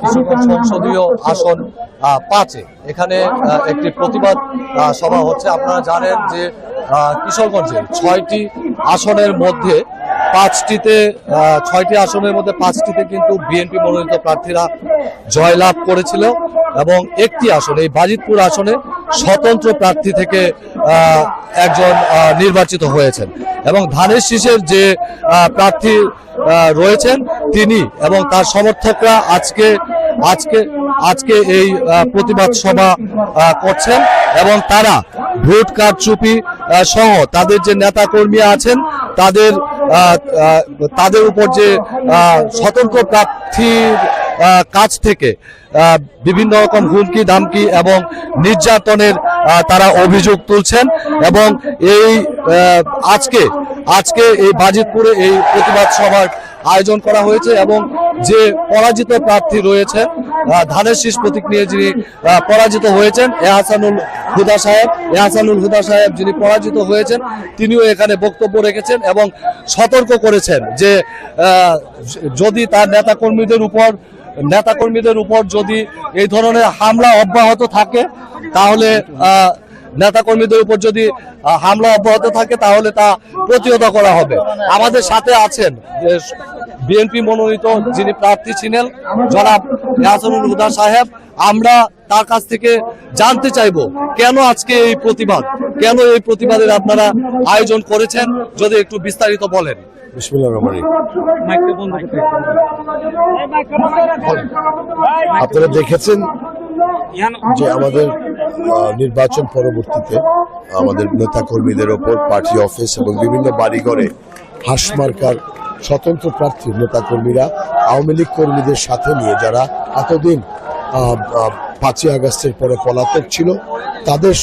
কিশোরগঞ্জ সংসদীয় আসন পাঁচে। এখানে একটি প্রতিবাদ সভা হচ্ছে। আপনারা জানেন যে কিশোরগঞ্জে ছয়টি আসনের মধ্যে পাঁচটিতে ছয়টি আসনের মধ্যে পাঁচটিতে কিন্তু বিএনপি মনোনীত প্রার্থীরা জয়লাভ করেছিল এবং একটি আসন, এই বাজিতপুর আসনে স্বতন্ত্র প্রার্থী থেকে একজন নির্বাচিত হয়েছেন এবং ধানের শীষের যে প্রার্থী রয়েছেন তিনি এবং তার সমর্থকরা আজকে আজকে আজকে এই প্রতিবাদ সভা করছেন এবং তারা ভোট কারচুপি সহ তাদের যে নেতা কর্মী আছেন তাদের তাদের উপর যে সতর্ক প্রার্থীর কাছ থেকে বিভিন্ন রকম হুমকি দামকি এবং নির্যাতনের তারা অভিযোগ তুলছেন এবং এই আজকে আজকে এই বাজিতপুরে এই প্রতিবাদ সভার আয়োজন করা হয়েছে এবং যে পরাজিত প্রার্থী রয়েছে ধানের শীষ প্রতীক নিয়ে যিনি পরাজিত হয়েছেন এহাসানুল হুদা সাহেব এহাসানুল হুদা সাহেব যিনি পরাজিত হয়েছেন, তিনিও এখানে বক্তব্য রেখেছেন এবং সতর্ক করেছেন যে যদি তার নেতাকর্মীদের উপর নেতাকর্মীদের উপর যদি এই ধরনের হামলা অব্যাহত থাকে, তাহলে নেতাকর্মীদের উপর যদি হামলা অব্যাহত থাকে তাহলে তা প্রতিহত করা হবে। আমাদের সাথে আছেন যে বিএনপি মনোনীত যিনি প্রার্থী ছিলেন জনাব ইয়াসনুল হুদা সাহেব। আমরা তার কাছ থেকে জানতে চাইব কেন আজকে এই প্রতিবাদ? কেন এই প্রতিবাদের আপনারা আয়োজন করেছেন? যদি একটু বিস্তারিত বলেন। আপনারা দেখেছেন যে আমাদের নির্বাচন পরবর্তীতে আমাদের নেতা কর্মীদের ওপর, পার্টি অফিস এবং বিভিন্ন বাড়িঘরে হাঁস মার্কার স্বতন্ত্র প্রার্থীর নেতা কর্মীরা আওয়ামী লীগ কর্মীদের সাথে নিয়ে যারা এতদিন পাঁচই আগস্টের পরে পলাতক ছিল, তাদের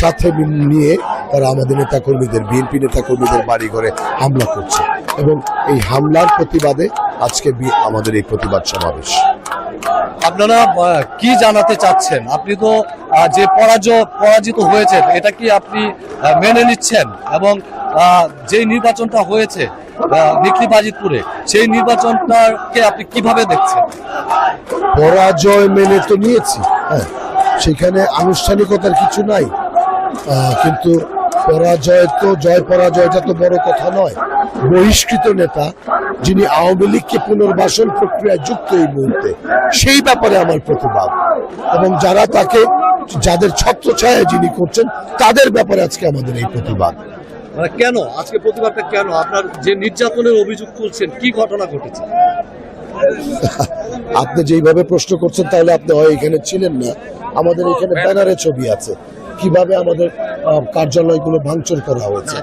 সাথে নিয়ে তারা আমাদের নেতা কর্মীদের বিএনপি নেতা কর্মীদের বাড়ি ঘরে হামলা করছে এবং এই হামলার প্রতিবাদে আজকে আমাদের এই প্রতিবাদ সমাবেশ। আপনারা কি জানাতে চাচ্ছেন? আপনি তো যে পরাজয়, পরাজিত হয়েছেন, এটা কি আপনি মেনে নিচ্ছেন? এবং যে নির্বাচনটা হয়েছে নিকলি বাজিতপুরে, সেই নির্বাচনটাকে আপনি কীভাবে দেখছেন? পরাজয় মেনে তো নিয়েছি হ্যাঁ। সেখানে আনুষ্ঠানিকতার কিছু নাই কিন্তু পরাজয় তো জয় পরাজয়টা তো বড় কথা নয়। বহিষ্কৃত নেতা যিনি আওয়ামী লীগকে পুনর্বাসন প্রক্রিয়ায় যুক্ত এই মুহূর্তে সেই ব্যাপারে আমার প্রতিবাদ। এবং যারা তাকে যাদের ছত্রছায়া যিনি করছেন তাদের ব্যাপারে আজকে আমাদের এই প্রতিবাদ। মানে কেন? আজকে প্রতিবাদটা কেন? আপনার যে নির্যাতনের অভিযোগ করছেন কি ঘটনা ঘটেছে? আপনি যেইভাবে প্রশ্ন করছেন তাহলে আপনি হয় এখানে ছিলেন না। আমাদের এখানে ব্যানারে ছবি আছে। কীভাবে আমাদের কার্যালয়গুলো ভাঙচুর করা হয়েছে।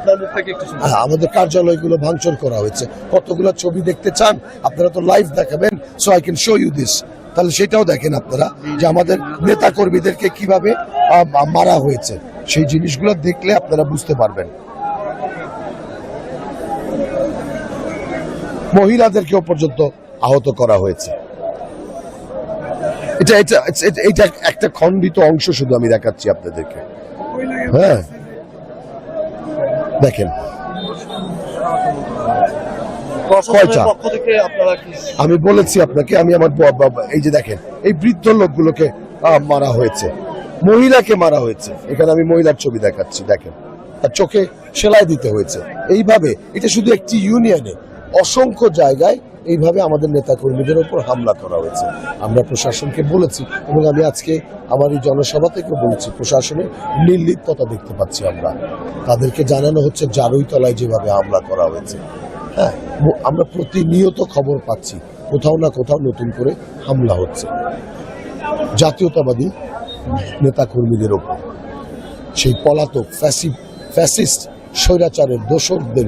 হ্যাঁ, আমাদের কার্যালয়গুলো ভাঙচুর করা হয়েছে। কতগুলো ছবি দেখতে চান আপনারা তো লাইভ দেখাবেন so I can show you this তাহলে সেটাও দেখেন আপনারা যে আমাদের নেতা কর্মীদেরকে কীভাবে মারা হয়েছে। সেই জিনিসগুলো দেখলে আপনারা বুঝতে পারবেন। মহিলাদেরকেও পর্যন্ত আহত করা হয়েছে। এটা এটা- এটা একটা খণ্ডিত অংশ শুধু আমি দেখাচ্ছি আপনাদেরকে। হ্যাঁ। দেখেন। আমি বলেছি আপনাকে আমি আমার এই যে দেখেন এই বৃদ্ধ লোকগুলোকে মারা হয়েছে। মহিলাকে মারা হয়েছে। এখানে আমি মহিলার ছবি দেখাচ্ছি দেখেন। তার চোখে সেলাই দিতে হয়েছে। এইভাবে এটা শুধু একটি ইউনিয়নে অসংখ্য জায়গায় এইভাবে আমাদের নেতা কর্মীদের উপর হামলা করা হয়েছে। আমরা প্রশাসনকে বলেছি এবং আমি আজকে আমার এই জনসভা থেকে বলেছি প্রশাসনের নির্লিপ্ততা দেখতে পাচ্ছি আমরা। তাদেরকে জানানো হচ্ছে জারুই তলায় যেভাবে হামলা করা হয়েছে। হ্যাঁ আমরা প্রতিনিয়ত খবর পাচ্ছি, কোথাও না কোথাও নতুন করে হামলা হচ্ছে। জাতীয়তাবাদী নেতা কর্মীদের ওপর। সেই পলাতক ফ্যাসি, ফ্যাসিস্ট, স্বৈরাচারের দোসরদের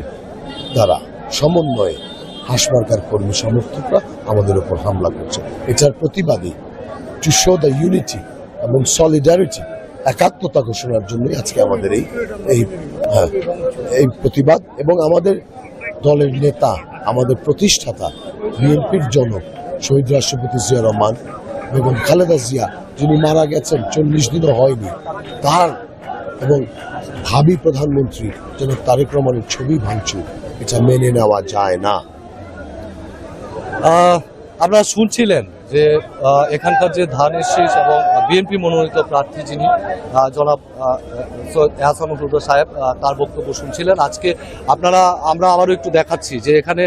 দ্বারা। সমন্বয়ে হাসমার্কার কর্মী সমর্থকরা আমাদের উপর হামলা করছে। এটার প্রতিবাদী টু শো দ্য ইউনিটি এবং সলিডারিটি একাত্মতা ঘোষণার জন্যই আজকে আমাদের এই এই হ্যাঁ, এই প্রতিবাদ এবং আমাদের দলের নেতা আমাদের প্রতিষ্ঠাতা বিএনপির জনক শহীদ রাষ্ট্রপতি জিয়া রহমান এবং খালেদা জিয়া যিনি মারা গেছেন চল্লিশ দিনও হয়নি তার এবং ভাবি প্রধানমন্ত্রী যেন তারেক রহমানের ছবি ভাঙচুর। মেনে নেওয়া যায় না। আপনারা শুনছিলেন যে এখানকার যে ধানের শীষ এবং বিএনপি মনোনীত প্রার্থী যিনি জনাব আহ, সৈয়দ এহসানুল হুদা সাহেব তার বক্তব্য শুনছিলেন। আজকে আপনারা আমরা আবারও একটু দেখাচ্ছি যে এখানে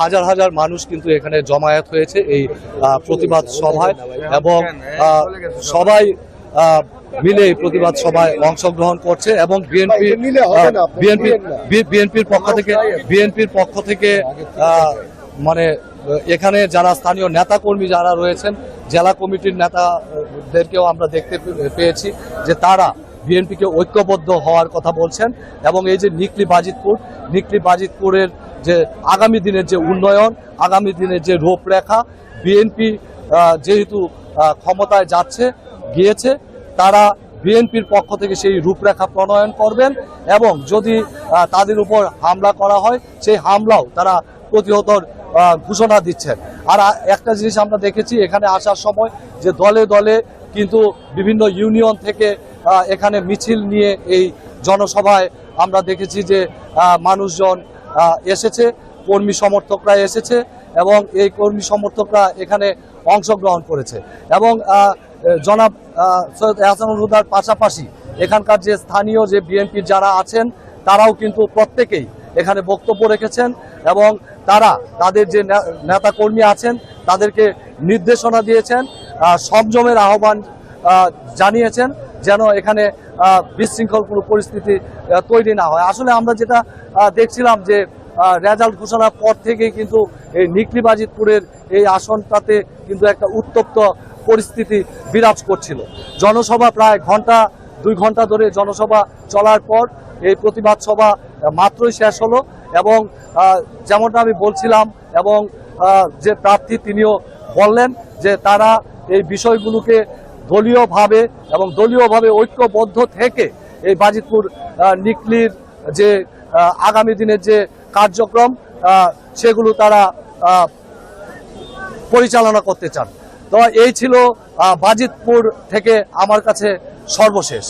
হাজার হাজার মানুষ কিন্তু এখানে জমায়েত হয়েছে এই প্রতিবাদ সভায় এবং সবাই মিলে এই প্রতিবাদ সভায় অংশগ্রহণ করছে এবং বিএনপি বিএনপি বিএনপির পক্ষ থেকে বিএনপির পক্ষ থেকে মানে এখানে যারা স্থানীয় নেতা কর্মী যারা রয়েছেন জেলা কমিটির নেতাদেরকেও আমরা দেখতে পেয়েছি যে তারা বিএনপিকে ঐক্যবদ্ধ হওয়ার কথা বলছেন এবং এই যে নিকলি বাজিতপুর নিকলি বাজিতপুরের যে আগামী দিনের যে উন্নয়ন আগামী দিনের যে রূপরেখা বিএনপি যেহেতু ক্ষমতায় যাচ্ছে গিয়েছে, তারা বিএনপির পক্ষ থেকে সেই রূপরেখা প্রণয়ন করবেন এবং যদি তাদের উপর হামলা করা হয়, সেই হামলাও তারা প্রতিহতর ঘোষণা দিচ্ছেন। আর একটা জিনিস আমরা দেখেছি এখানে আসার সময় যে দলে দলে কিন্তু বিভিন্ন ইউনিয়ন থেকে এখানে মিছিল নিয়ে এই জনসভায় আমরা দেখেছি যে মানুষজন এসেছে, কর্মী সমর্থকরা এসেছে এবং এই কর্মী সমর্থকরা এখানে অংশগ্রহণ করেছে এবং জনাব সৈয়দ এহসানুল হুদার পাশাপাশি এখানকার যে স্থানীয় যে বিএনপির যারা আছেন, তারাও কিন্তু প্রত্যেকেই এখানে বক্তব্য রেখেছেন এবং তারা তাদের যে নে- নেতা কর্মী আছেন, তাদেরকে নির্দেশনা দিয়েছেন সংযমের আহ্বান জানিয়েছেন যেন এখানে বিশৃঙ্খল কোনো পরিস্থিতি তৈরি না হয়। আসলে আমরা যেটা দেখছিলাম যে রেজাল্ট ঘোষণার পর থেকেই কিন্তু এই নিকলিবাজিতপুরের এই আসনটাতে কিন্তু একটা উত্তপ্ত পরিস্থিতি বিরাজ করছিল। জনসভা প্রায় ঘণ্টা, দুই ঘণ্টা ধরে জনসভা চলার পর এই প্রতিবাদ সভা মাত্রই শেষ হলো এবং যেমনটা আমি বলছিলাম এবং যে প্রার্থী তিনিও বললেন যে তারা এই বিষয়গুলোকে দলীয়ভাবে এবং দলীয়ভাবে ঐক্যবদ্ধ থেকে এই বাজিতপুর নিকলির যে আগামী দিনের যে কার্যক্রম সেগুলো তারা পরিচালনা করতে চান। তো এই ছিল বাজিতপুর থেকে আমার কাছে সর্বশেষ।